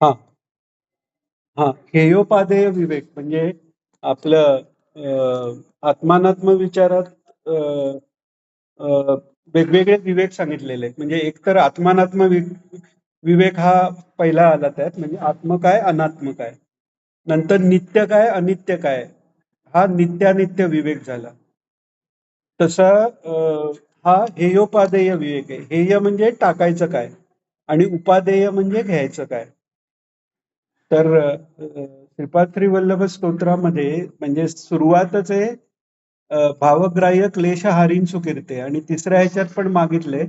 हां. हां. हेयोपादेय विवेक म्हणजे आपलं अ, आत्मानात्म विचारात अ, अ, वेगवेगळे विवेक सांगितलेले आहेत. म्हणजे एकतर आत्मानात्म वि विवेक हा पहिला आला त्यात म्हणजे आत्म काय, अनात्म काय. नंतर नित्य काय, अनित्य काय. हा नित्यानित्य विवेक झाला. तसा अ, हा हेयोपादेय विवेक आहे. हेय म्हणजे टाकायचं काय आणि उपादेय म्हणजे घ्यायचं काय. तर अ, श्रीपाद वल्लभ स्तोत्रामध्ये म्हणजे सुरुवातच आहे भावग्राह्य क्लेश हारीन सुकीर्ते आणि तिसऱ्या ह्याच्यात पण मागितले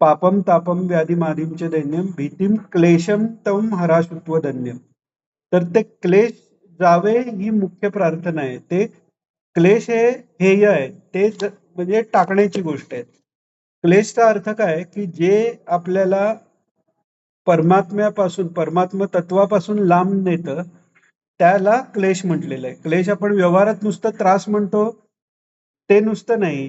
पापम तापम व्याधी माधीमचे दैन्यम भीतीम क्लेशम तम हराशुत्व धन्यम. तर ते क्लेश जावे ही मुख्य प्रार्थना आहे. ते क्लेश हे हेय आहे. ते म्हणजे टाकण्याची गोष्ट आहे. क्लेशचा अर्थ काय की जे आपल्याला परमात्म्यापासून परमात्म तत्वापासून लांब नेतं त्याला क्लेश म्हटलेलं आहे. क्लेश आपण व्यवहारात नुसतं त्रास म्हणतो ते नुसतं नाही.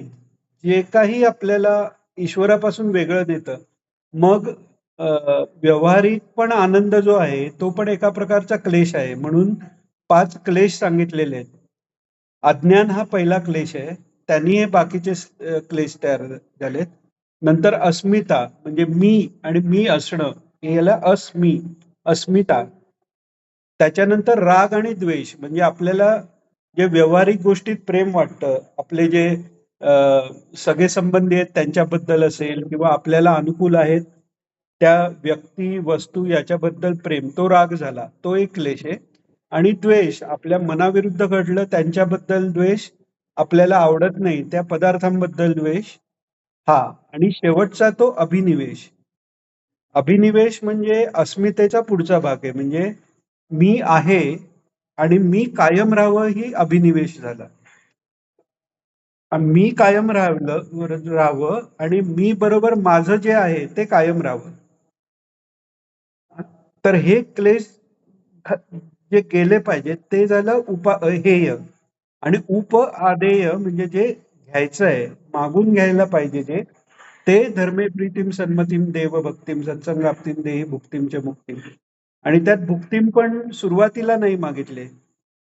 जे काही आपल्याला ईश्वरापासून वेगळं नेतं मग व्यवहारिक पण आनंद जो आहे तो पण एका प्रकारचा क्लेश आहे. म्हणून पाच क्लेश सांगितलेले आहेत. अज्ञान हा पहिला क्लेश आहे. त्यांनी हे बाकीचे क्लेश तयार झालेत. नंतर अस्मिता म्हणजे मी आणि मी असणं. याला अस्मी अस्मिता. त्याच्यानंतर राग आणि द्वेष म्हणजे आपल्याला जे व्यावहारिक गोष्टीत प्रेम वाटतं आपले जे सगळे संबंधी आहेत त्यांच्याबद्दल असेल किंवा आपल्याला अनुकूल आहेत त्या व्यक्ती वस्तू याच्याबद्दल प्रेम तो राग झाला तो एक क्लेश आहे. आणि द्वेष आपल्या मनाविरुद्ध घडलं त्यांच्याबद्दल द्वेष आपल्याला आवडत नाही त्या पदार्थांबद्दल द्वेष हा. आणि शेवटचा तो अभिनिवेश. अभिनिवेश म्हणजे अस्मितेचा पुढचा भाग आहे. म्हणजे मी आहे आणि मी कायम राहावं ही अभिनिवेश झाला. मी कायम राहावलं राहावं आणि मी बरोबर माझं जे आहे ते कायम राहावं. तर हे क्लेश जे केले पाहिजे ते झालं उपा हेय. आणि उप आदेय म्हणजे जे घ्यायचं आहे मागून घ्यायला पाहिजे जे ते धर्मे प्रीतीम सन्मतीम देव भक्तीम सत्संगाप्तीम देही भुक्तीमच्या मुक्तीम. आणि त्यात भुक्तीम पण सुरुवातीला नाही मागितले.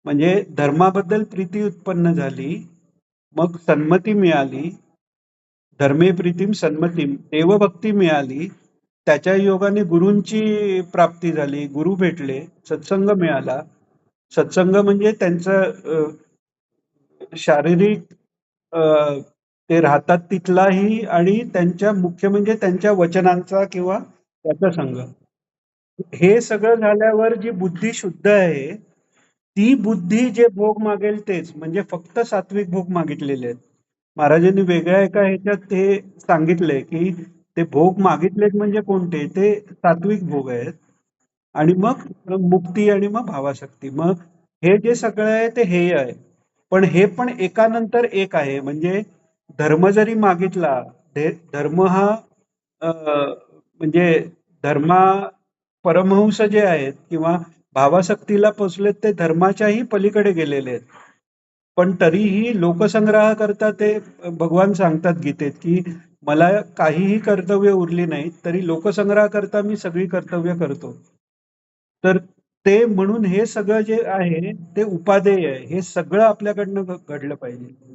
म्हणजे धर्माबद्दल प्रीती उत्पन्न झाली मग सन्मती मिळाली धर्मे प्रीतीम सन्मतीम देवभक्ती मिळाली त्याच्या योगाने गुरूंची प्राप्ती झाली गुरु भेटले सत्संग मिळाला. सत्संग म्हणजे त्यांचं शारीरिक ते राहतात तिथलाही आणि त्यांच्या मुख्य म्हणजे त्यांच्या वचनांचा किंवा त्याचा संघ. हे सगळं झाल्यावर जी बुद्धी शुद्ध आहे ती बुद्धी जे भोग मागेल तेच म्हणजे फक्त सात्विक भोग मागितलेले आहेत. महाराजांनी वेगळ्या एका ह्याच्यात ते सांगितलंय की ते भोग मागितलेत म्हणजे कोणते? ते सात्विक भोग आहेत. आणि मग मुक्ती आणि मग भावाशक्ती मग हे जे सगळं आहे ते हेय आहे. पण हे पण एकानंतर एक आहे. म्हणजे धर्म जरी मागितला धर्म हा म्हणजे धर्मा परमहंस जे आहेत किंवा भावासक्तीला पोचलेत ते धर्माच्याही पलीकडे गेलेले आहेत. पण तरीही लोकसंग्रह करता ते भगवान सांगतात गीतेत की मला काहीही कर्तव्य उरली नाहीत तरी लोकसंग्रह करता मी सगळी कर्तव्य करतो. तर ते म्हणून हे सगळं जे आहे ते उपादेय आहे. हे सगळं आपल्याकडनं घडलं पाहिजे.